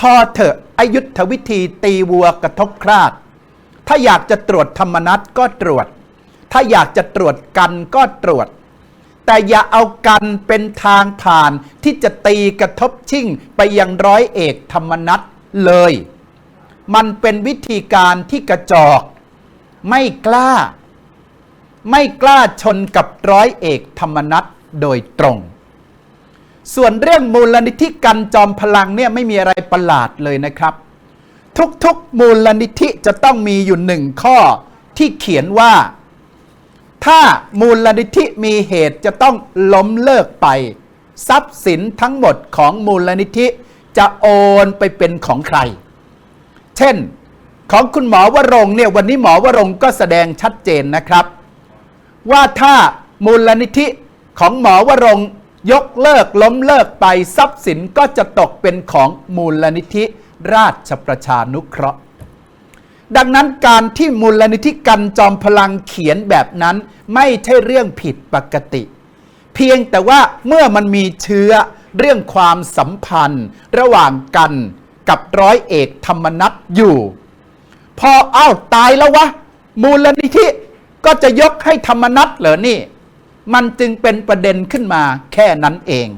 พอเถอะอายุทธวิธีตีวัวกระทบคราด ถ้าอยากจะตรวจธรรมนัตก็ตรวจ ถ้าอยากจะตรวจกันก็ตรวจ แต่อย่าเอากันเป็นทางผ่านที่จะตีกระทบชิ่งไปยังร้อยเอกธรรมนัตเลย มันเป็นวิธีการที่กระจอก ไม่กล้า ไม่กล้าชนกับร้อยเอกธรรมนัตโดยตรง ส่วนเรื่องมูลนิธิกันจอมพลังเนี่ยไม่มีอะไรประหลาดเลยนะครับ ทุกๆ มูลนิธิจะต้องมีอยู่หนึ่งข้อที่เขียนว่า ถ้ามูลนิธิมีเหตุจะต้องล้มเลิกไป ทรัพย์สินทั้งหมดของมูลนิธิจะโอนไปเป็นของใคร เช่น ของคุณหมอวรงเนี่ยวันนี้หมอวรงก็แสดงชัดเจนนะครับ ว่าถ้ามูลนิธิของหมอวรง ยกเลิกล้มเลิกไปทรัพย์สินก็จะตกเป็นของมูลนิธิราชประชานุเคราะห์ ดังนั้นการที่มูลนิธิกันจอมพลังเขียนแบบนั้นไม่ใช่เรื่องผิดปกติ เพียงแต่ว่าเมื่อมันมีเชื้อเรื่องความสัมพันธ์ ระหว่างกันกับร้อยเอกธรรมนัตอยู่ พอเอ้าตายแล้ววะ มูลนิธิก็จะยกให้ธรรมนัตเหรอนี่ มันจึงเป็นประเด็นขึ้นมาแค่นั้นเอง